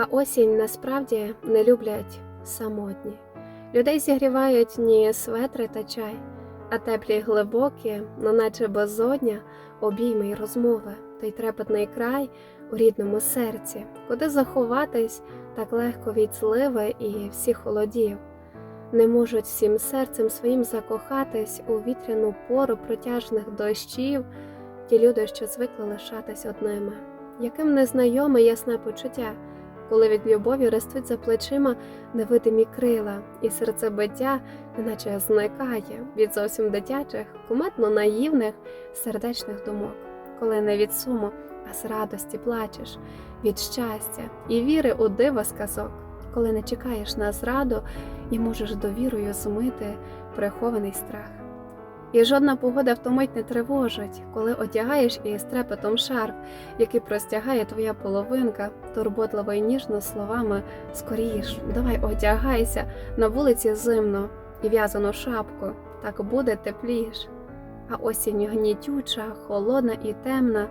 А осінь насправді не люблять самотні. Людей зігрівають ні светри та чай, а теплі глибокі, ну наче безодня, обійми й розмови, той трепетний край у рідному серці, куди заховатись так легко від зливи і всіх холодів. Не можуть всім серцем своїм закохатись у вітряну пору протяжних дощів, ті люди, що звикли лишатись одними. Яким незнайоме ясне почуття, коли від любові ростуть за плечима невидимі крила, і серцебиття неначе зникає від зовсім дитячих, куметно наївних сердечних думок, коли не від суму, а з радості плачеш, від щастя і віри у диво сказок, коли не чекаєш на зраду і можеш довірою змити прихований страх. І жодна погода втомить не тривожить, коли одягаєш із трепетом шарф, який простягає твоя половинка, турботливо і ніжно словами скоріш, давай одягайся на вулиці зимно і в'язану шапку, так буде тепліш. А осінь гнітюча, холодна і темна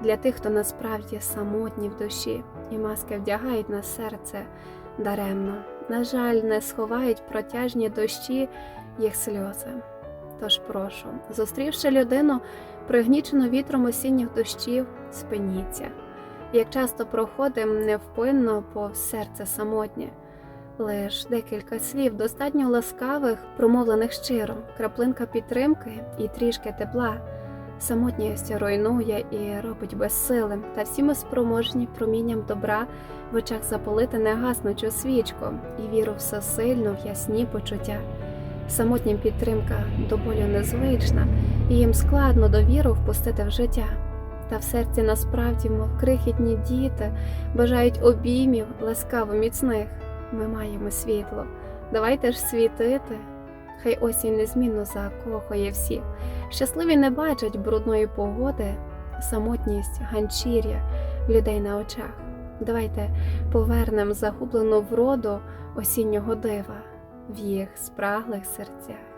для тих, хто насправді самотні в душі, і маски вдягають на серце даремно. На жаль, не сховають протяжні дощі їх сльози. Тож прошу, зустрівши людину, пригнічену вітром осінніх дощів, спиніться. Як часто проходим невпинно по серце самотнє, лиш декілька слів, достатньо ласкавих, промовлених щиро, краплинка підтримки і трішки тепла. Самотність руйнує і робить безсилим, та всі ми спроможні промінням добра в очах запалити негаснучу свічку і віру всесильну в ясні почуття. Самотнім підтримка до болю незвична, і їм складно довіру впустити в життя. Та в серці насправді, мов крихітні діти, бажають обіймів ласкаво міцних. Ми маємо світло. Давайте ж світити. Хай осінь незмінно закохує всіх. Щасливі не бачать брудної погоди, самотність, ганчір'я людей на очах. Давайте повернем загублену вроду осіннього дива в їх спраглих серцях.